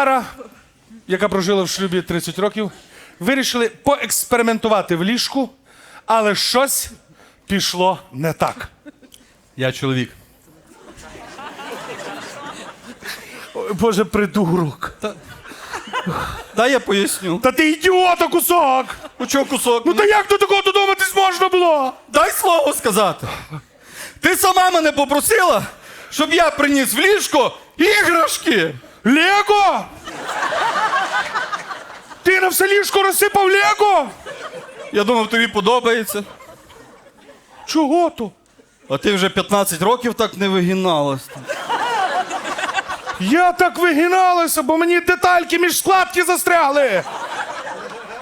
Пара, яка прожила в шлюбі 30 років, вирішили поекспериментувати в ліжку, але щось пішло не так. Я чоловік. Ой, Боже, придурок. Дай я поясню. Та ти ідіота кусок! У чого кусок? Ну та як до такого додуматись можна було? Дай слово сказати. Ти сама мене попросила, щоб я приніс в ліжко іграшки. Лего! Ти на все ліжко розсипав Лего? Я думав, тобі подобається. Чого то? А ти вже 15 років так не вигиналась. Я так вигиналася, бо мені детальки між складки застрягли.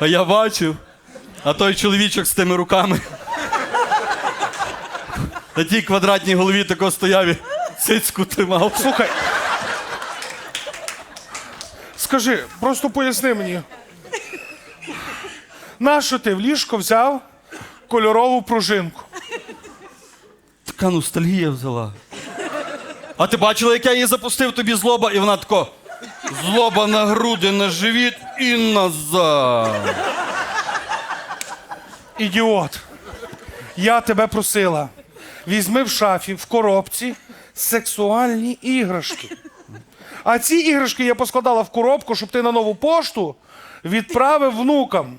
А я бачив. А той чоловічок з тими руками. На тій квадратній голові тако стояв і цицьку тримав. Слухай. Скажи, просто поясни мені. Нащо ти в ліжко взяв кольорову пружинку? Така ностальгія взяла. А ти бачила, як я її запустив тобі злоба, і вона тако. Злоба на груди, на живіт і назад. Ідіот. Я тебе просила. Візьми в шафі в коробці сексуальні іграшки. А ці іграшки я поскладала в коробку, щоб ти на нову пошту відправив внукам.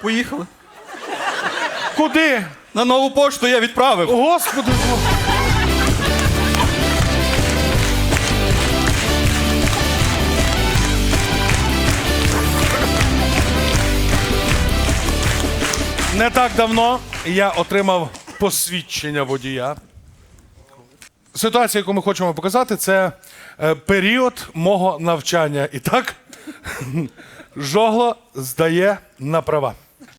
Поїхали. Куди? На нову пошту я відправив. Господи. Боже. Не так давно я отримав посвідчення водія. Ситуація, яку ми хочемо показати, це е, період мого навчання. І так, жогло здає на права.